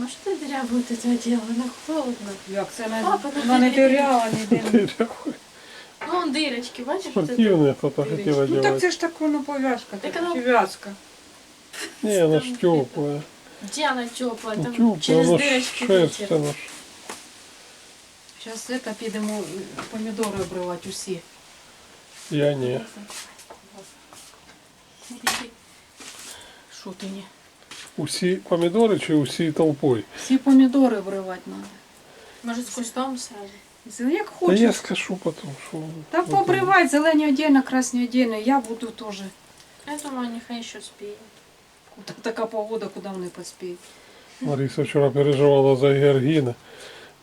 Мама, що ти дыряву ти це діла? На холодно. Як це Папа, ну вона не ти- диряла ніде. Дырявый. Ну, вон дирочки, бачиш? Це Спортивные кто-то хотела Ну так делать. це ж так воно пов'язка, Так так вона- чи в'язка. Не, она ж теплая. Де вона тепла? Там Теплая, через она ж дирочки шерсть, вітер. она ж. Зараз це підемо е, помідори обривати усі. Я не. Що ти ні? Усі помідори чи усі толпой? Всі помідори обривати треба. Може, з кустом сразу? Як хочеш. я скажу потом, что... Та пообривай, зелені одільно, красні одільно, я буду теж. Я думаю, нехай ще. Куда така погода, куди вони поспіють. Лариса вчера переживала за Георгина.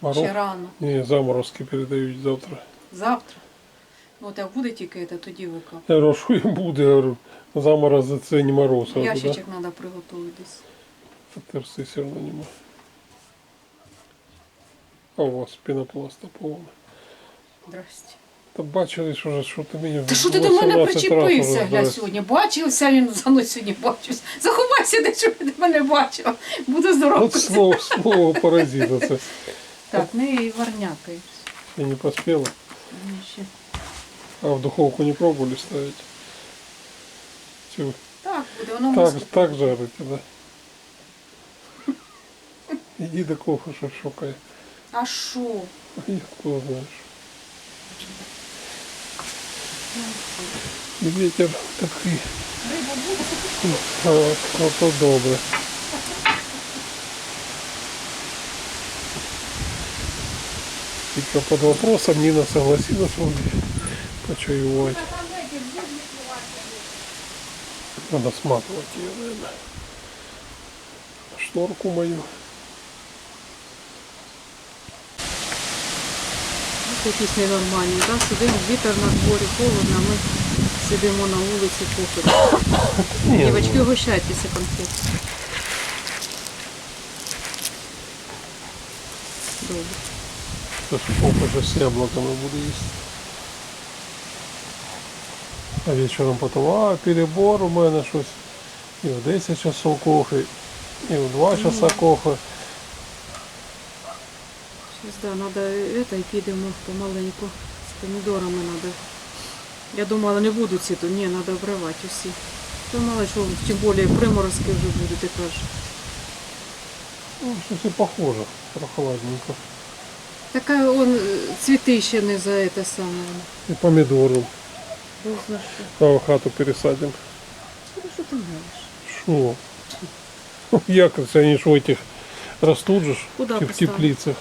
Мороз. Ще рано. Не, заморозки передають завтра. Завтра. Ну, от як буде тільки це, тоді викап. Я що їм буде? Я говорю, заморози це не мороз. Я говорю? Ящичок треба приготувати десь. Терси все одно нема. А у вас пінопласта повна. Здрасте. Та бачили, що вже що ти мені Та що ти до мене 18 раз причепився, уже сьогодні? Бачився він за мною сьогодні бачився. Заховайся, де щоб ти мене бачив. Буду здоров. От слово, слово паразита це. Так, не і варнякай. Я не поспела. Ні, ще. А в духовку не пробовали ставить? Чего? Так, буде, воно Так, мусить. так жарите, да? Иди до кофе шокай. А що? А я кто знаешь. Ветер такий. Риба буде? А, ну то добре. Тільки под вопросом Нина согласилась вроде почаювать. Надо сматывать ее, наверное. Шторку мою. Якісь ненормальні, да? Сидимо, вітер на дворі, холодно, а ми сидимо на вулиці поки. Не, Дівчатки, ну, угощайтеся конфет. Добре. це ж попа же з яблоками буду їсти. А вечором потім, а перебор у мене щось. І в 10 часов кофе, і в 2 часа кофе. Сейчас, да, надо это, і підемо помаленьку. З помідорами надо. Я думала, не будуть ці, то ні, надо обривати усі. То мало що, тим більше приморозки вже будуть, ти кажеш. Ну, щось і похоже, прохладненько. Така он е, цвіти ще не за це саме. І помідором. Бог зна що. А в хату пересадимо. Ну, Що ти знаєш? Що? Як це вони ж в этих растут же ж, Куда в поставить? теплицях.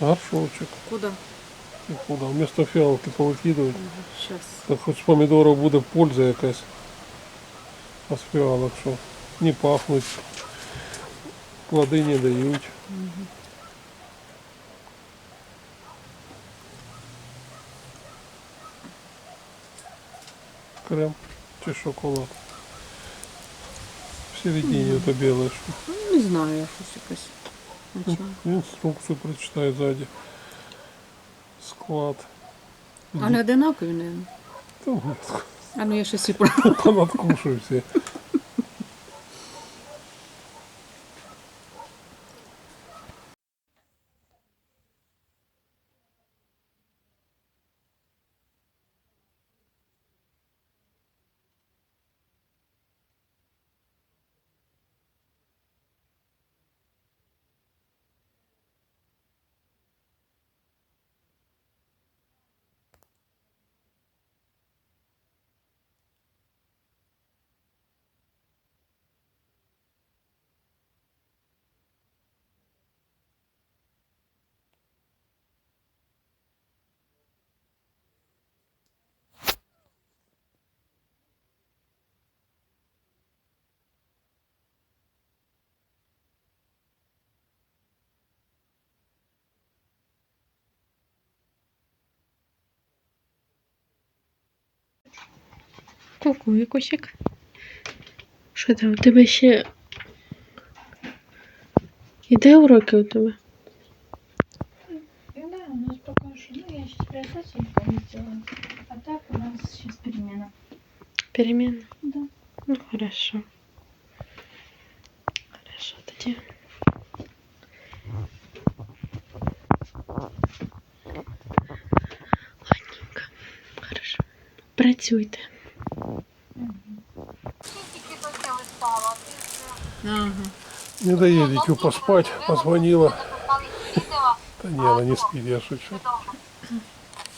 Горшочек. Куди? І куди? Вместо фіалки повикидувати. Зараз. Так хоч з помідорів буде польза якась. А з фіалок що? Не пахнуть. Плоди не дають. Крем чи шоколад. В середине это біле що. Ну, не знаю, я щось якось. Нічого. Инструкцию прочитай сзади. Склад. Але одинакові, не. Там ну, А ну я ще сіпу. Понадкушаю Кукує косик. Що там у тебе ще? Іде уроки у тебя? Ну да, у нас пока що. Ну, я сейчас приосадку сделаю. А так у нас сейчас перемена. Перемена? Да. Ну хорошо. Хорошо, тоді. Ладненько. Хорошо. Працюйте. Не дає дитю поспать, позвонила. Відео Та ні, вона не спить, я шучу. вдома.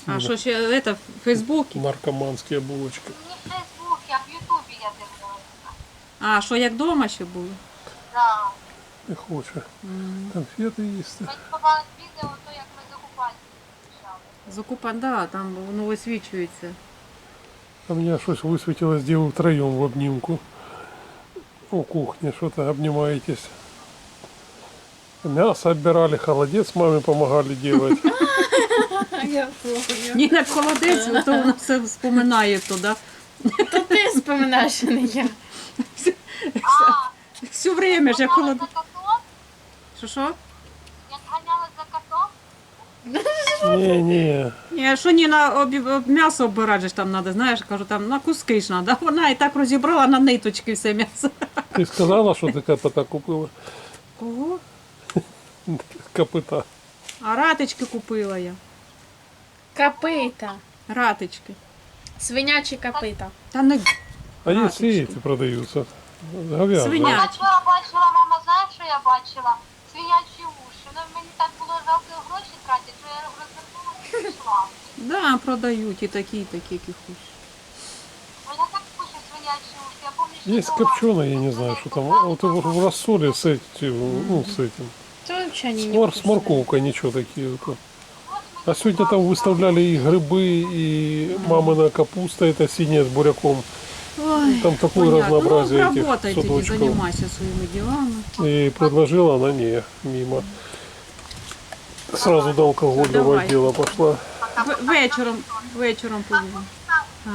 А що ще це в Фейсбуці? Наркоманські булочки. Не в Фейсбуці, а в Ютубі я дивилася. А, що як вдома ще було? Да. Не хоче. Конфети їсти. Мені попалось відео, то як ми з окупації приїжджали. З окупан, да, там воно висвічується. А меня щось высветилось, где вы втроем в обнимку. У кухни что-то обнимаетесь. Мясо отбирали, холодец маме помогали делать. Я. Ні, як холодець, то воно все вспоминає туди. То ти споминаєш, а не я. Все время ж як холодець. Що що? Як ганяли за котом? Не-не, Ні, а що ні на об, об м'ясо обирати ж там треба, знаєш, кажу, там на куски ж треба. Вона і так розібрала на ниточки все м'ясо. ты сказала, что ты копыта купила? Кого? Копыта. А ратички купила я. Капита. Ратички. Свинячі капита. Та не А есть Раточки. и эти продаются. Говяжьи. Свинья. Я вчора бачила, мама, знаєш, що я бачила? Свинячі уші. Ну, мені так було жалко гроші тратити, що я розвернулася і пішла. да, продають і такі, і такі, які хочеш. Есть дома копченые, я не знаю, что там. А Вот в рассоле с этим, ну, с этим. Це взагалі С, не мор- с вкусно. морковкой, ничего такие. вот. А сегодня там выставляли и грибы, и мамина капуста, это синяя с буряком. Ой, Там такое понятно. разнообразие ну, этих работай тоді, садочков. займайся своїми ділами. И предложила она не, мимо. Сразу до алкогольного Давай. отдела пошла. В- вечором, вечором поїдемо. А.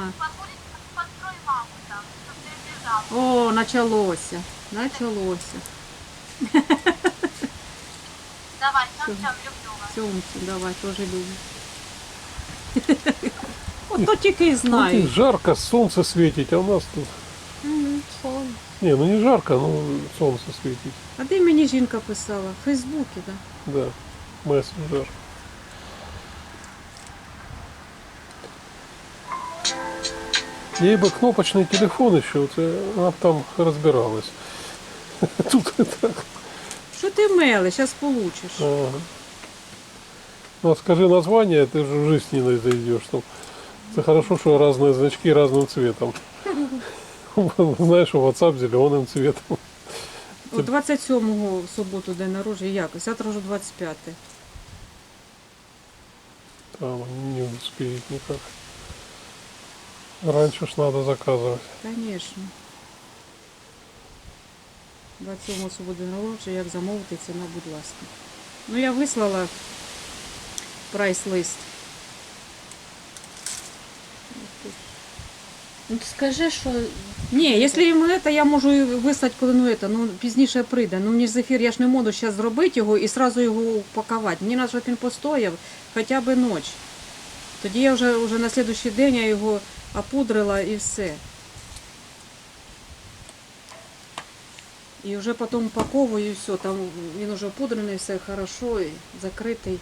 О, началося. Началося. Давай, там там люблю вас. Сьомці, давай, теж люблю. От то тільки й Ну, знаю. здесь жарко, солнце светит, а у нас тут... Мгм, сон. Не, ну не жарко, но солнце светит. А де мені жінка писала? В Фейсбуці, так? Да, мессенджер. Ей бы кнопочный телефон еще, вот, э, она б там разбиралась. Тут это... Що ти мелиш, зараз получиш. ага. Ну, а скажи название, ты же в жизнь не зайдешь. Там. Это хорошо, что разные значки разным цветом. Знаешь, у WhatsApp зеленым цветом. О, 27-го в суботу день народження, як? Завтра вже 25 Там не успеет никак. Раньше ж надо заказывать. Звісно. 27 суботу день народження, як замовити, ціна, будь ласка. Ну, я вислала прайс-лист. Ну ти скажи, що Ні, якщо йому це, я можу і вислати, коли ну, це, ну, пізніше прийде. Ну, мені ж зефір, я ж не можу зараз зробити його і одразу його упакувати. Мені треба, щоб він постояв хоча б ніч. Тоді я вже, вже на наступний день я його опудрила і все. І вже потім упаковую і все. Там він вже опудрений, все хорошо, і закритий.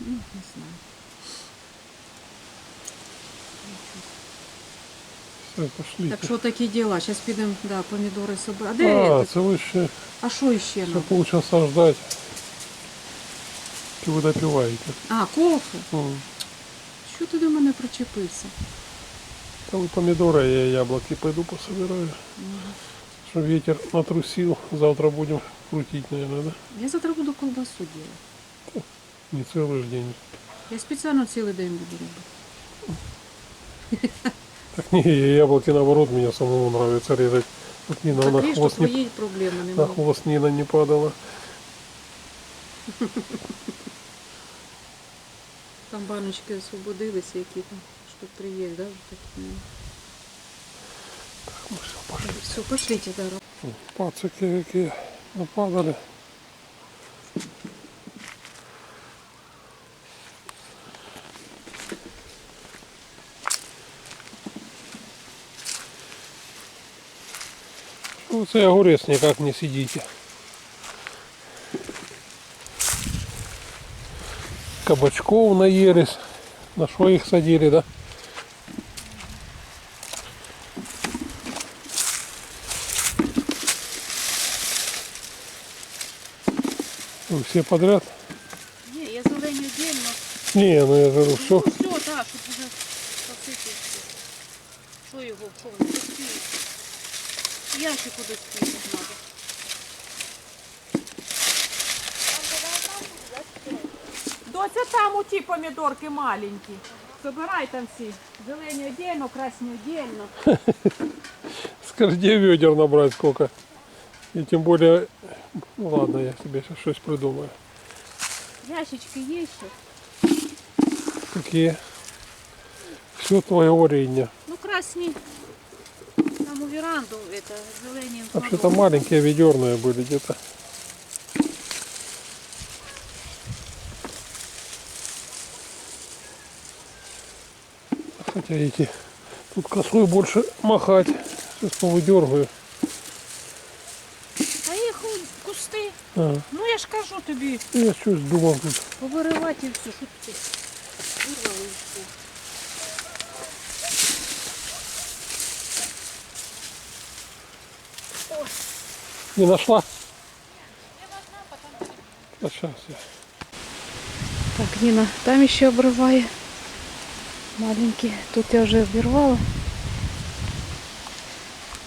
Ну, не знаю. Все, пошли. Так що такі діла. Зараз підемо, да, помідори собі. А де? А, этот? це ви ще А що ще ще нам? полчаса ждать. Чи ви допиваєте? А, кофе. М. Що ти до мене причепився? Там помидоры, я яблоки пойду пособираю. Что ветер натрусил. Завтра будем крутить, наверное, да? Я завтра буду колбасу робити. Не целый ж день. Я спеціально цілий день буду робити. Так не, я яблоки наоборот, мне самому нравится резать. Вот Нина Так на видиш, що хвост, не, твої проблеми на немає. хвост Нина не падала. Там баночки освободилися, які там штук три є, да? вже такі, ну. Ну все, пошли. Все, пошлите, да. Пацики які нападали. Ну, це огурець ніяк не сидите. Кабачков наелись. На что их садили, да? Все подряд? Ні, я зелені віддільно. Не, ну я говорю, все. Ну, все, так, щоб вже посити все. Що його, що воно, доспіє. Ящику доспіє треба. Доця там у ті помідорки маленькі. Собирай там всі. Зелені віддільно, красні віддільно. Скажи, где ведер набрать сколько? И тем более, ну ладно, я себе сейчас что-то придумаю. Ящички є ще? Какие? Все твоего рейня. Ну, красні. Там у веранду это, зелені. Вообще-то маленькие ведерные были где-то. Хотя эти тут кослой больше махать. Сейчас повыдергаю. кусти. А, Ну я ж кажу тобі, я что думал тут. повиривати і все, що ти вирвали і все. Не нашла? А сейчас я. Так, Ніна там ще обриває. Маленький. Тут я вже обірвала.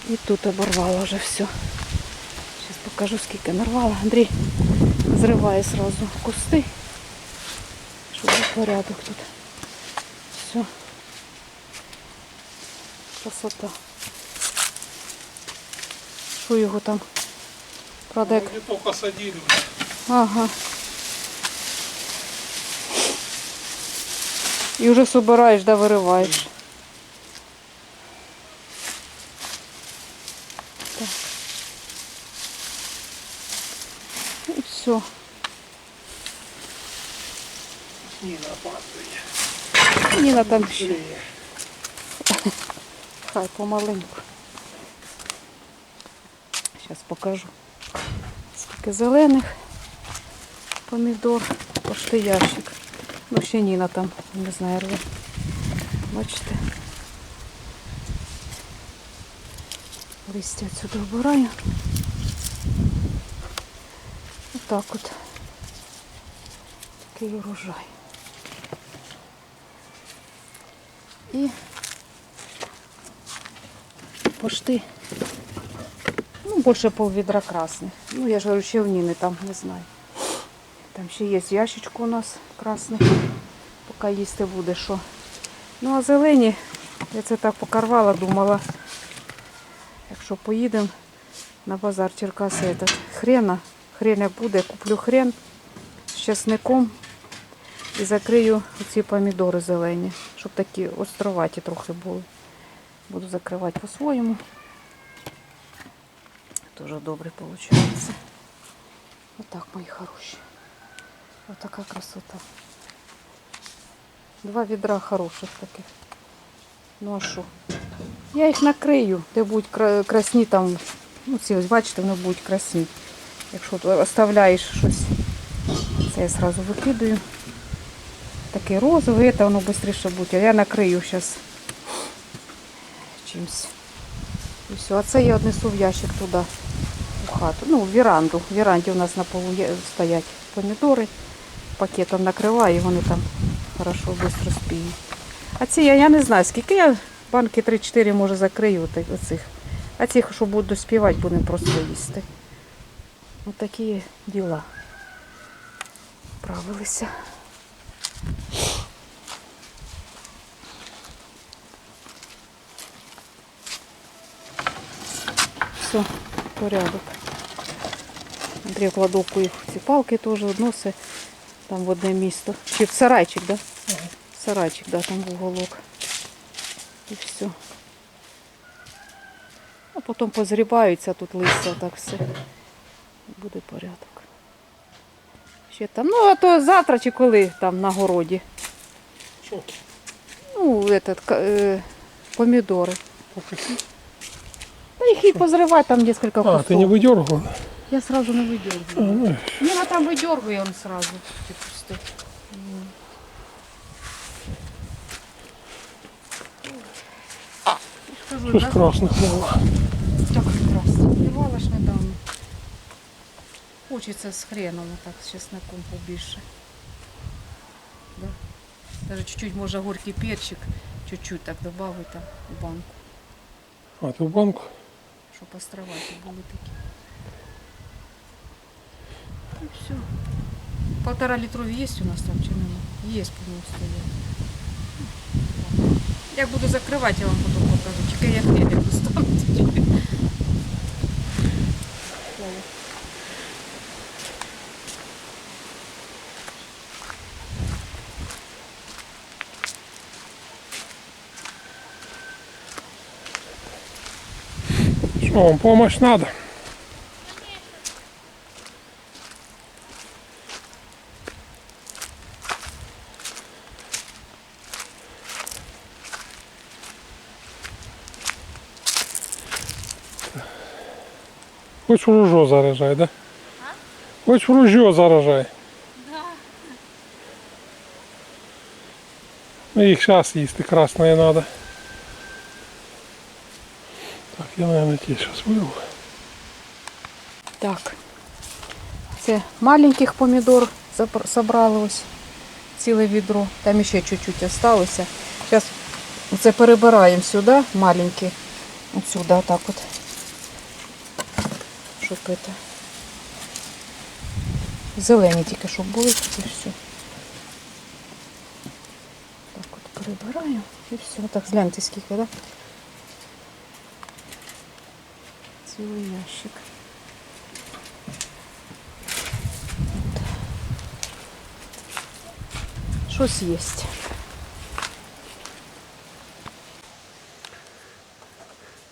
І тут оборвала вже все. Покажу, скільки нарвала. Андрій зриває сразу кусти, щоб був порядок тут. Все. Красота. Що його там? Як Где только садили. Ага. І вже собираєш, да вириваєш. Так. І все. Нина падает. Ніна там ще. Хай помаленьку. Зараз покажу. Скільки зелених помідор, пошти ящик. Ну ще Ніна там, не знаю, рве. Бачите? Листя отсюди вбираю. Отак от. Такий урожай. І пошти. Ну, більше відра красних. Ну, я ж говорю, ще в Ніни там, не знаю. Там ще є ящичко у нас красний. Поки їсти буде що. Ну, а зелені, я це так покарвала, думала, якщо поїдемо на базар Черкаси, этот, хрена, хрен буде, куплю хрен з чесником і закрию ці помідори зелені, щоб такі островаті трохи були. Буду закривати по-своєму. Дуже добре виходить. Отак, мої хороші. Отака красота. Два відра хороших таких. Ну а що? Я їх накрию, де будуть красні там. Ну, ці ось бачите, вони будуть красні. Якщо оставляєш щось, це я одразу викидаю. Такий розовий, це воно швидше буде. Я накрию зараз чимось. І все. А це я однесу в ящик туди, у хату. Ну, в віранду. В віранді у нас на полу стоять помідори. Пакетом накриваю, і вони там хорошо швидко спіють. А ці я, я не знаю, скільки я банки 3-4 може закрию оцих. А ці, що будуть доспівати, будемо просто їсти. Ось такі діла. Правилися. Все, порядок. Андрій в кладовку їх ці палки теж відносить там в одне місто. Чи в сарайчик, да? В сарайчик, да, там в уголок. І все. А потім позрібаються тут листя, так все. Буде порядок. Ще там, ну а то завтра чи коли там на городі. Что? Ну, этот, ка- е, помідори. Ну, какие? Та їх і позривати там несколько А, кусков. ты не выдергивал? Я сразу не А, видергиваю. ну, Ніна там видергує он сразу. ті кусти. Скажу, тут да? красных мало. Так прекрасно. Зірвала ж недавно. Хочеться з хреном, так, з чесником побільше. Да. Даже чуть-чуть може горький перчик, чуть-чуть так додати у банку, А ты в банку? щоб островати були такі. І все. Полтора літрові є у нас там чи нема? Є, по-моєму, стоять. Як буду закривати, я вам потім покажу. Тільки я хліб достану. Что, вам помощь надо? Хоч в ружьо заражай, да? Хоч в ружьо заражай. Ну их сейчас есть, и красное надо. Я, наверное, те сейчас вырву. Так. Це маленьких помідор забр- собрали ось ціле відро. Там ще чуть-чуть осталося. Зараз це перебираємо сюди, маленькі. От сюди, отак от. Щоб это. Зелені тільки щоб були, і все. Так от перебираємо і все. Так, гляньте скільки, так? Да? Цілий ящик. Щось є.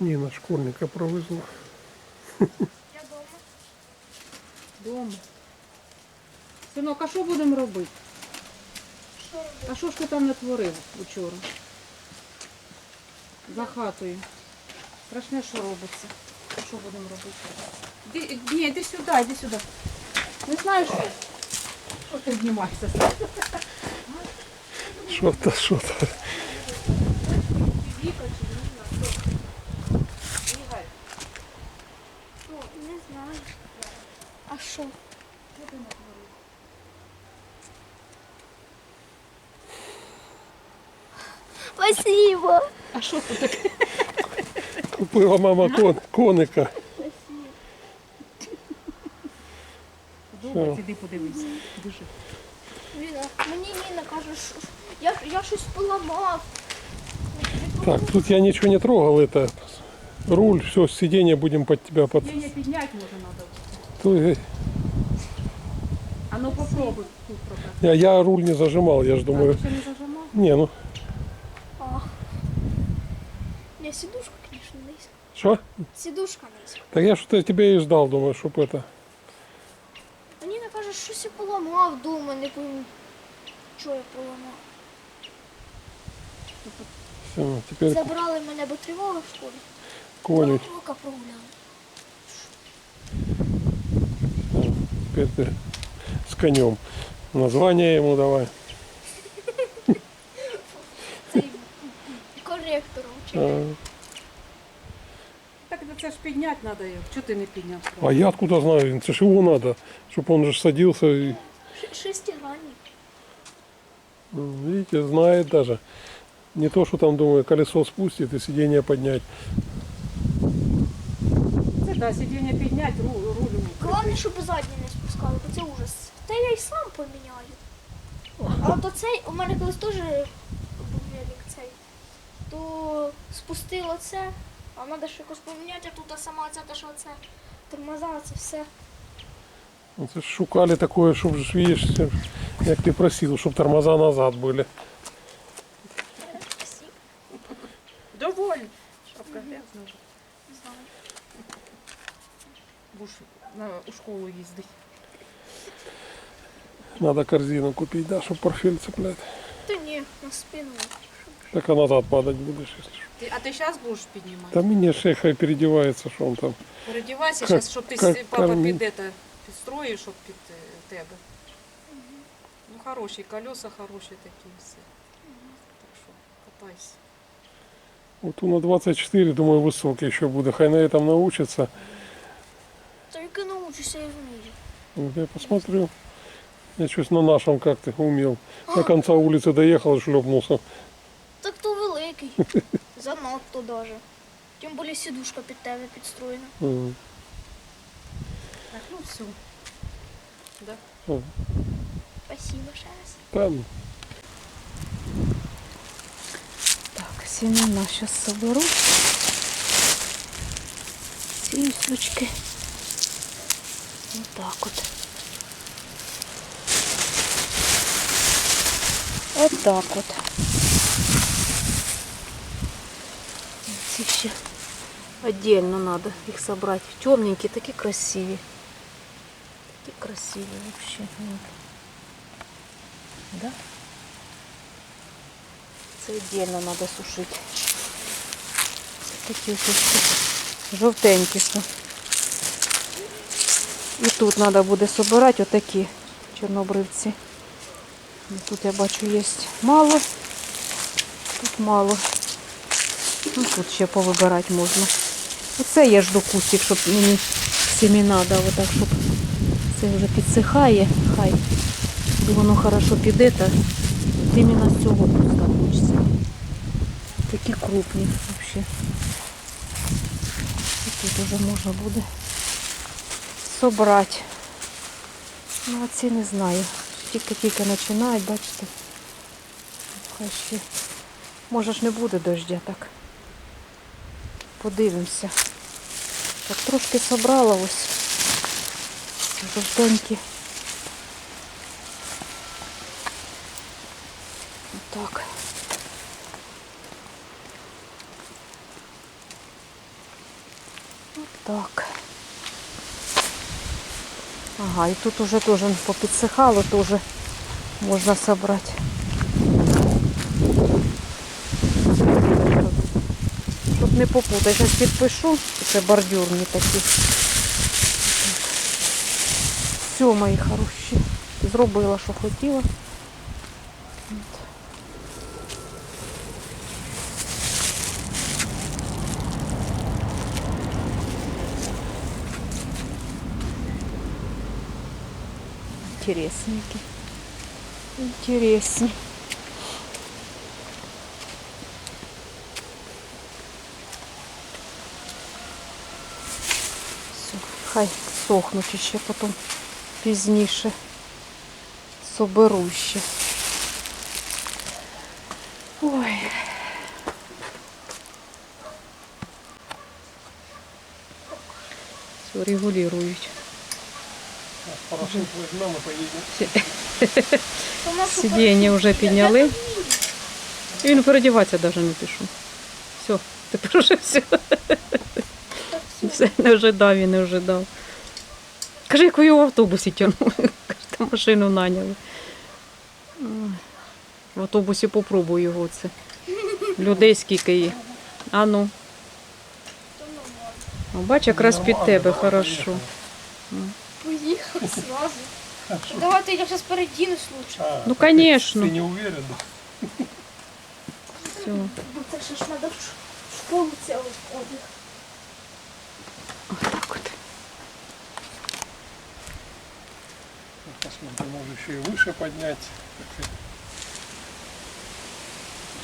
Ніна школьника провезла. Дома. Синок, а що будемо робити? А що ж ти там натворив учора? За хатою. Страшне, що робиться. Що будемо робити? Іди, ні, йди сюди, йди сюди. Не знаю, що. Що ти знімаєшся? Що то, що то. Не знаю. А що? Спасибо. А що тут таке? Купила мама кон, коника. Добре, іди подивися. Дуже. Віна, мені Ніна каже, що я, я щось поламав. Так, тут я ничего не трогал, это руль, все, сиденье будем под тебя под... Її підняти може треба. То я- А ну попробуй тут трохи. Я, я руль не зажимал, я ж А, думаю. ти ще не зажимав? Не, ну, А. Не, сидушка, конечно, низько. что? Сидушка низько. Так я что-то тебя и ждал, думаю, чтоб это... А Ніна каже, щось я поламав дома, не пойму, що я поламав. Все, теперь Забрали мене, бо тривога в школі. коню, Два роки прогуляли. теперь ты с конем. Название ему давай. Цей коректором. чи- А, Це ж підняти треба його. Чого ти не підняв? а я откуда знаю, это ж его надо, чтобы он же садился и, Шестигранник. ну, видите, знает даже. Не то, что там, думаю, колесо спустит и сиденье поднять. Це да, сидіння підняти, руль, руль. Головне, щоб задні не спускали, бо це ужас. Та я й сам поміняю. А то цей, у мене колись теж був велик цей. То спустило це, а треба ще якось поміняти, а тут сама ця, та що це. Тормоза, це все. Вот Ну, ж шукали такое, чтобы, ж, видишь, все, как ты просил, чтобы тормоза назад были. Спасибо. Довольно. Шапка грязна вже. Не знаю. Будеш на, у школу їздити. Надо корзину купить, да, чтобы портфель цеплять. Та ні, на спину. Так а назад падать будешь, если что. Ти, а ти зараз будеш піднімати? Там мне шейха переодевается, что он там. Передівайся Как- зараз, щоб ти как с- папа кормить. під это, підстроїш, щоб під е, тебе. Ну хороші, колеса хороші такі все. Так що катайся. Вот он на 24, думаю, высокий еще будет. Хай на этом научится. Тільки научуся я вмію. Вот Я посмотрю. Я чуть на нашем как ты умел. До конца улицы доехал и шлепнулся. Великий. Занадто даже. Тим більше сідушка під тебе підстроєна. М. Так, ну все. Да. Спасибо ще раз. Там Так, семена сейчас соберу. Сіслючки. Вот так вот. Вот так вот. Ці ще отдельно надо их собрать. Темненькие, такие красивые. Такие красивые вообще. Да? Віддільно треба сушити. Такі ось жовтенькі. що. І тут треба буде збирати отакі чорнобривці. Тут я бачу є мало. Тут мало. Ну, тут ще повибирати можна. Оце я жду кустик, щоб мені семена дав, отак, щоб це вже підсихає. Хай. І воно хорошо піде, та іменно з цього куста хочеться. Такі крупні взагалі. І тут вже можна буде собрати. Ну, а ці не знаю. Тільки-тільки починають, бачите. Хай ще. Може ж не буде дождя так. Подивимося. Так трошки собрала ось. Жовтенькі. Так. Вот так. Ага, и тут уже тоже попідсихало, тоже можно собрать. не попутати, зараз підпишу, це бордюрні такі. Все, мої хороші. Зробила, що хотіла. От. Интересненький. Хай сохнуть ще потім пізніше. Соберу ще. Ой. Все, регулирують. Сидіння вже підняли. І він передіватися навіть не пішов. Все, тепер вже все. Все, не ожидав і не ожидав. Каже, як ви його в автобусі тягнули. Каже, там машину наняли. В автобусі попробую його це. Людей скільки є. А ну. О, Бач, якраз під тебе хорошо. поїхав сразу. Давайте я зараз передінусь лучше. Ну, конечно. Ты не уверен? Все. Це ж треба в школу цілу ходити. Отак от. Посмотрим, может еще и выше поднять.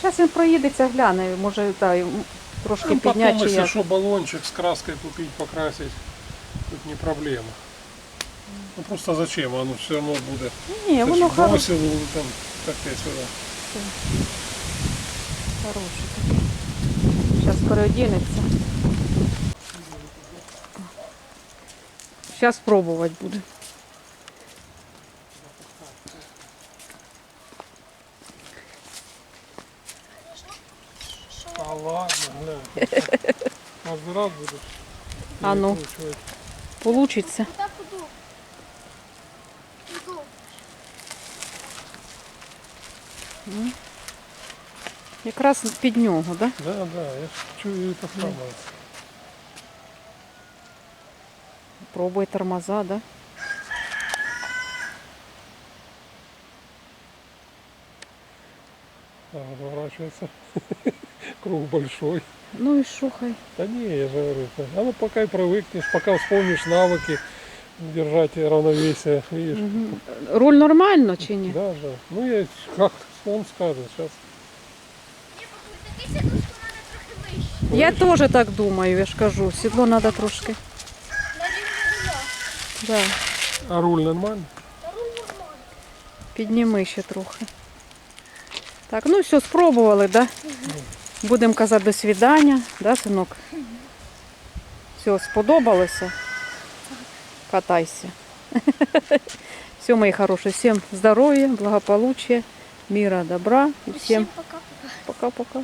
Зараз він проїдеться, гляне, може та, й трошки Ну, підняти. потом, чи если як. что, баллончик с краской купить, покрасить, тут не проблема. Ну просто зачем? Оно все равно будет. Ні, Ты воно ж хороше. бросил там, как я сюда. Хороше. Зараз переодінеться. Зараз пробувати буде. Каждый раз. А ну. Так. Іду. Якраз під нього, так? Да? Да, да, я ж чую это самое. Пробуй тормоза, да? А, разворачивается. Круг большой. Ну і що хай. Да не, я же говорю, это- а ну пока и привыкнешь, пока вспомнишь навыки, держать равновесие, видишь? Мгм. Руль нормально чи ні? Да, да. Ну я как он скажет сейчас. Такий сидушка у мене трохи вищий. Я теж так думаю, я ж кажу. Сідло треба трошки. На рівні руля. Да. А руль нормально? Та руль нормальний. Підніми ще трохи. Так, ну все, спробували, да? Будемо казати до свідання, да, синок? Все, сподобалося? Катайся. Все, мої хороші, всім здоров'я, благополуччя, мира, добра всім пока-пока. пока-пока.